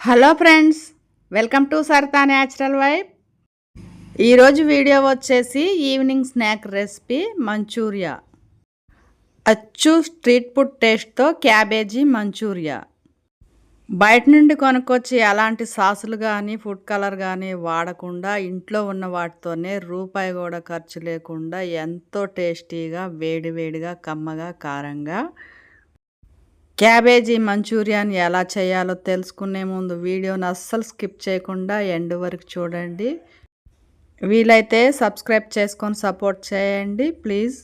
Hello friends welcome to Sarita natural vibe. ఈరోజు video వచ్చేసి evening snack recipe Manchuria. అచ్చు street food టేస్ట్తో cabbage Manchuria. బయట నుండి కొనుక్కొచ్చి ఎలాంటి సాసులు కానీ ఫుడ్ కలర్ కానీ వాడకుండా ఇంట్లో ఉన్న వాటితోనే రూపాయి కూడా ఖర్చు లేకుండా ఎంతో టేస్టీగా వేడివేడిగా కమ్మగా కారంగా క్యాబేజీ మంచూరియాని ఎలా చేయాలో తెలుసుకునే ముందు వీడియోని అస్సలు స్కిప్ చేయకుండా ఎండ్ వరకు చూడండి. వీలైతే సబ్స్క్రైబ్ చేసుకొని సపోర్ట్ చేయండి ప్లీజ్.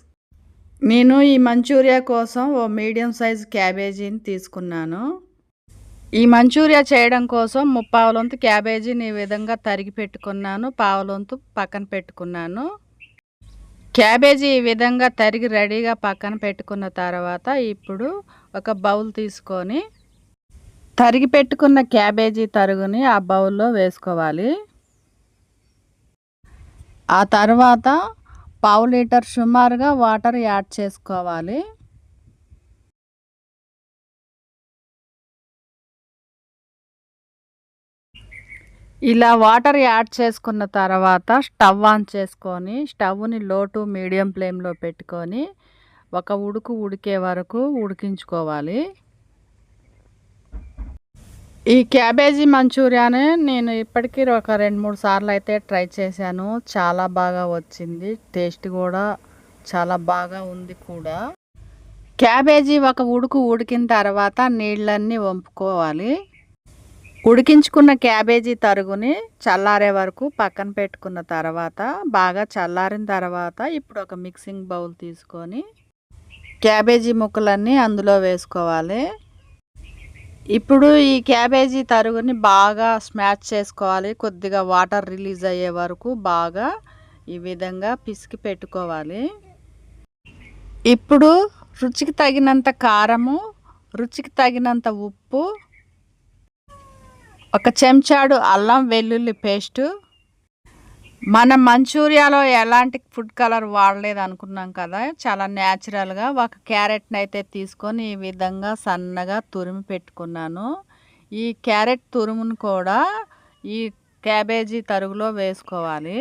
నేను ఈ మంచూరియా కోసం ఓ మీడియం సైజ్ క్యాబేజీని తీసుకున్నాను. ఈ మంచూరియా చేయడం కోసం ముప్పావులొంతు క్యాబేజీని ఈ విధంగా తరిగి పెట్టుకున్నాను పావులొంతు పక్కన పెట్టుకున్నాను. క్యాబేజీ ఈ విధంగా తరిగి రెడీగా పక్కన పెట్టుకున్న తర్వాత ఇప్పుడు ఒక బౌల్ తీసుకొని తరిగి పెట్టుకున్న క్యాబేజీ తరుగుని ఆ బౌల్లో వేసుకోవాలి. ఆ తర్వాత పావు లీటర్ సుమారుగా వాటర్ యాడ్ చేసుకోవాలి. ఇలా వాటర్ యాడ్ చేసుకున్న తర్వాత స్టవ్ ఆన్ చేసుకొని స్టవ్ని లో టు మీడియం ఫ్లేమ్లో పెట్టుకొని ఒక ఉడుకు ఉడికే వరకు ఉడికించుకోవాలి. ఈ క్యాబేజీ మంచూరియాని నేను ఇప్పటికీ ఒక రెండు మూడు సార్లు అయితే ట్రై చేశాను. చాలా బాగా వచ్చింది. టేస్ట్ కూడా చాలా బాగా ఉంది కూడా. క్యాబేజీ ఒక ఉడుకు ఉడికిన తర్వాత నీళ్ళన్నీ వంపుకోవాలి. ఉడికించుకున్న క్యాబేజీ తరుగుని చల్లారే వరకు పక్కన పెట్టుకున్న తర్వాత బాగా చల్లారిన తర్వాత ఇప్పుడు ఒక మిక్సింగ్ బౌల్ తీసుకొని క్యాబేజీ ముక్కలన్నీ అందులో వేసుకోవాలి. ఇప్పుడు ఈ క్యాబేజీ తరుగుని బాగా స్మాష్ చేసుకోవాలి. కొద్దిగా వాటర్ రిలీజ్ అయ్యే వరకు బాగా ఈ విధంగా పిసికి పెట్టుకోవాలి. ఇప్పుడు రుచికి తగినంత కారము రుచికి తగినంత ఉప్పు ఒక చెంచాడు అల్లం వెల్లుల్లి పేస్టు మనం మంచూరియాలో ఎలాంటి ఫుడ్ కలర్ వాడలేదు అనుకున్నాం కదా చాలా న్యాచురల్గా ఒక క్యారెట్ని అయితే తీసుకొని ఈ విధంగా సన్నగా తురిమి పెట్టుకున్నాను. ఈ క్యారెట్ తురుమును కూడా ఈ క్యాబేజీ తరుగులో వేసుకోవాలి.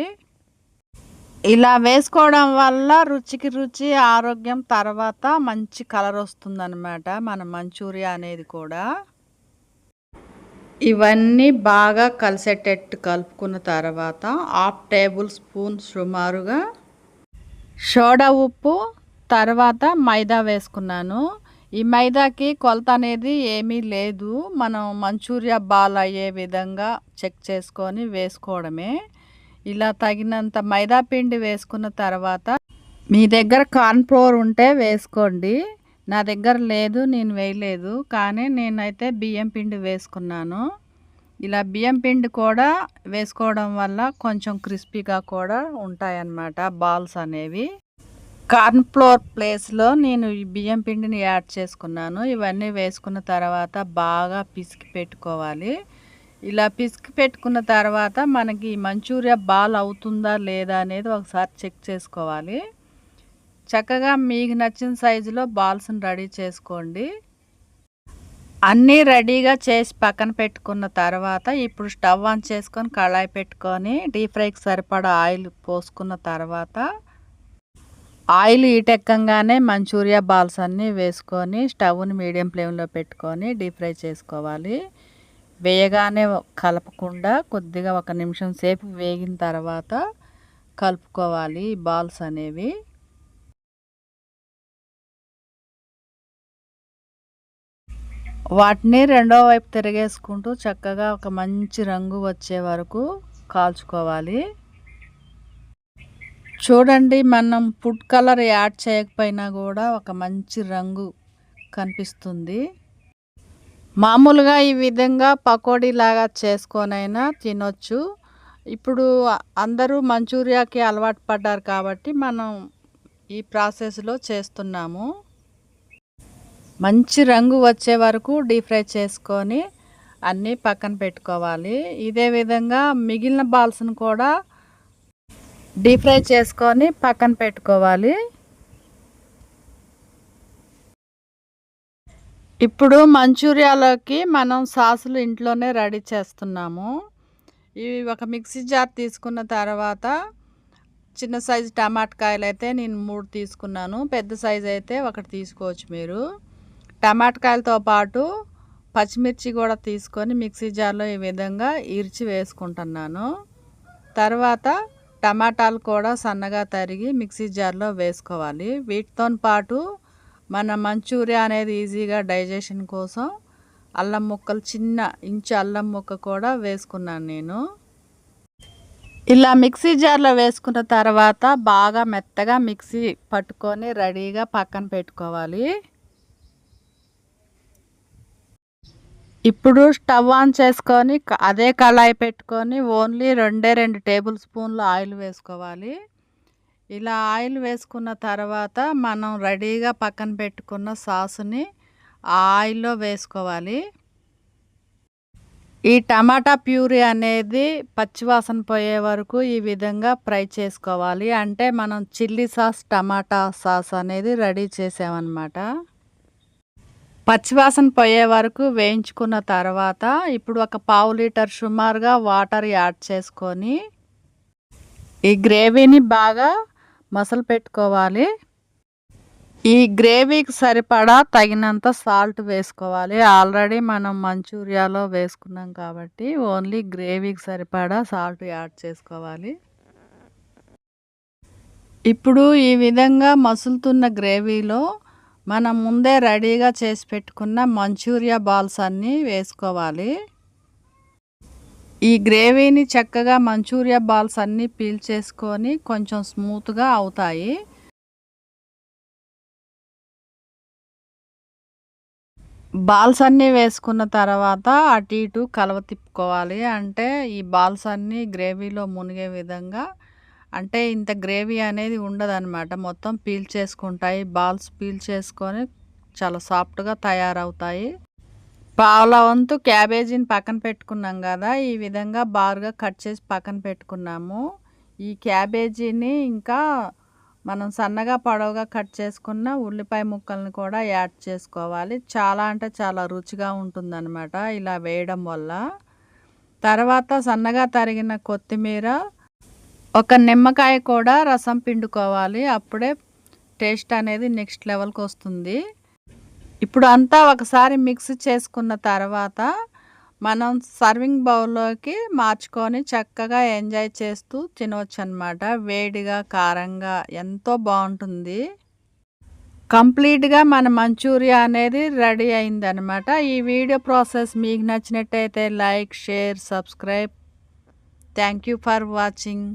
ఇలా వేసుకోవడం వల్ల రుచికి రుచి ఆరోగ్యం తర్వాత మంచి కలర్ వస్తుందన్నమాట మన మంచూరియా అనేది కూడా. ఇవన్నీ బాగా కలిసేటట్టు కలుపుకున్న తర్వాత హాఫ్ టేబుల్ స్పూన్ సుమారుగా సోడా ఉప్పు తర్వాత మైదా వేసుకున్నాను. ఈ మైదాకి కొలత అనేది ఏమీ లేదు. మనం మంచూరియా బాల్ అయ్యే విధంగా చెక్ చేసుకొని వేసుకోవడమే. ఇలా తగినంత మైదా పిండి వేసుకున్న తర్వాత మీ దగ్గర కార్న్ఫ్లోర్ ఉంటే వేసుకోండి. నా దగ్గర లేదు నేను వేయలేదు. కానీ నేనైతే బియ్యం పిండి వేసుకున్నాను. ఇలా బియ్యం పిండి కూడా వేసుకోవడం వల్ల కొంచెం క్రిస్పీగా కూడా ఉంటాయన్నమాట బాల్స్ అనేవి. కార్న్ఫ్లోర్ ప్లేస్లో నేను ఈ బియ్యం పిండిని యాడ్ చేసుకున్నాను. ఇవన్నీ వేసుకున్న తర్వాత బాగా పిసికి పెట్టుకోవాలి. ఇలా పిసికి పెట్టుకున్న తర్వాత మనకి మంచూరియా బాల్ అవుతుందా లేదా అనేది ఒకసారి చెక్ చేసుకోవాలి. చక్కగా మీకు నచ్చిన సైజులో బాల్స్ని రెడీ చేసుకోండి. అన్నీ రెడీగా చేసి పక్కన పెట్టుకున్న తర్వాత ఇప్పుడు స్టవ్ ఆన్ చేసుకొని కళాయి పెట్టుకొని డీప్ ఫ్రైకి సరిపడా ఆయిల్ పోసుకున్న తర్వాత ఆయిల్ ఈటెక్కంగానే మంచూరియా బాల్స్ అన్నీ వేసుకొని స్టవ్ని మీడియం ఫ్లేమ్లో పెట్టుకొని డీప్ ఫ్రై చేసుకోవాలి. వేయగానే కలపకుండా కొద్దిగా ఒక నిమిషం సేపు వేగిన తర్వాత కలుపుకోవాలి బాల్స్ అనేవి. వాటిని రెండో వైపు తిరిగేసుకుంటూ చక్కగా ఒక మంచి రంగు వచ్చే వరకు కాల్చుకోవాలి. చూడండి మనం ఫుడ్ కలర్ యాడ్ చేయకపోయినా కూడా ఒక మంచి రంగు కనిపిస్తుంది. మామూలుగా ఈ విధంగా పకోడీ లాగా చేసుకొనైనా తినొచ్చు. ఇప్పుడు అందరూ మంచూరియాకి అలవాటు పడ్డారు కాబట్టి మనం ఈ ప్రాసెస్లో చేస్తున్నాము. మంచి రంగు వచ్చే వరకు డీప్ ఫ్రై చేసుకొని అన్నీ పక్కన పెట్టుకోవాలి. ఇదే విధంగా మిగిలిన బాల్స్ని కూడా డీప్ ఫ్రై చేసుకొని పక్కన పెట్టుకోవాలి. ఇప్పుడు మంచూరియాలోకి మనం సాసులు ఇంట్లోనే రెడీ చేస్తున్నాము. ఇవి ఒక మిక్సీ జార్ తీసుకున్న తర్వాత చిన్న సైజు టమాటకాయలు అయితే నేను మూడు తీసుకున్నాను. పెద్ద సైజు అయితే ఒకటి తీసుకోవచ్చు మీరు. టమాటకాయలతో పాటు పచ్చిమిర్చి కూడా తీసుకొని మిక్సీ జార్లో ఈ విధంగా ఇరిచి వేసుకుంటున్నాను. తర్వాత టమాటాలు కూడా సన్నగా తరిగి మిక్సీ జార్లో వేసుకోవాలి. వీటితో పాటు మన మంచూరియా అనేది ఈజీగా డైజెషన్ కోసం అల్లం ముక్కలు చిన్న ఇంచు అల్లం ముక్క కూడా వేసుకున్నాను నేను. ఇలా మిక్సీ జార్లో వేసుకున్న తర్వాత బాగా మెత్తగా మిక్సీ పట్టుకొని రెడీగా పక్కన పెట్టుకోవాలి. ఇప్పుడు స్టవ్ ఆన్ చేసుకొని అదే కళాయి పెట్టుకొని ఓన్లీ రెండే రెండు టేబుల్ స్పూన్లు ఆయిల్ వేసుకోవాలి. ఇలా ఆయిల్ వేసుకున్న తర్వాత మనం రెడీగా పక్కన పెట్టుకున్న సాసుని ఆయిల్లో వేసుకోవాలి. ఈ టమాటా ప్యూరీ అనేది పచ్చివాసన పోయే వరకు ఈ విధంగా ఫ్రై చేసుకోవాలి. అంటే మనం చిల్లీ సాస్ టమాటా సాస్ అనేది రెడీ చేసామన్నమాట. పచ్చివాసన పోయే వరకు వేయించుకున్న తర్వాత ఇప్పుడు ఒక పావు లీటర్ సుమారుగా వాటర్ యాడ్ చేసుకొని ఈ గ్రేవీని బాగా మసలు పెట్టుకోవాలి. ఈ గ్రేవీకి సరిపడా తగినంత సాల్ట్ వేసుకోవాలి. ఆల్రెడీ మనం మంచూరియాలో వేసుకున్నాం కాబట్టి ఓన్లీ గ్రేవీకి సరిపడా సాల్ట్ యాడ్ చేసుకోవాలి. ఇప్పుడు ఈ విధంగా మసులుతున్న గ్రేవీలో మనం ముందే రెడీగా చేసి పెట్టుకున్న మంచూరియా బాల్స్ అన్నీ వేసుకోవాలి. ఈ గ్రేవీని చక్కగా మంచూరియా బాల్స్ అన్నీ పీల్ చేసుకొని కొంచెం స్మూత్గా అవుతాయి. బాల్స్ అన్నీ వేసుకున్న తర్వాత అటు ఇటు కలవ తిప్పుకోవాలి. అంటే ఈ బాల్స్ అన్నీ గ్రేవీలో మునిగే విధంగా అంటే ఇంత గ్రేవీ అనేది ఉండదన్నమాట. మొత్తం పీల్ చేసుకుంటాయి. బాల్స్ పీల్ చేసుకొని చాలా సాఫ్ట్గా తయారవుతాయి. పావుల వంతు క్యాబేజీని పక్కన పెట్టుకున్నాం కదా ఈ విధంగా బార్గా కట్ చేసి పక్కన పెట్టుకున్నాము. ఈ క్యాబేజీని ఇంకా మనం సన్నగా పొడవుగా కట్ చేసుకున్న ఉల్లిపాయ ముక్కల్ని కూడా యాడ్ చేసుకోవాలి. చాలా అంటే చాలా రుచిగా ఉంటుందన్నమాట ఇలా వేయడం వల్ల. తర్వాత సన్నగా తరిగిన కొత్తిమీర ఒక నిమ్మకాయ కూడా రసం పిండుకోవాలి. అప్పుడే టేస్ట్ అనేది నెక్స్ట్ లెవెల్కి వస్తుంది. ఇప్పుడు అంతా ఒకసారి మిక్స్ చేసుకున్న తర్వాత మనం సర్వింగ్ బౌల్లోకి మార్చుకొని చక్కగా ఎంజాయ్ చేస్తూ తినవచ్చు అనమాట వేడిగా కారంగా ఎంతో బాగుంటుంది. కంప్లీట్గా మన మంచూరియా అనేది రెడీ అయిందనమాట ఈ వీడియో ప్రాసెస్ మీకు నచ్చినట్టయితే like share subscribe. Thank you for watching.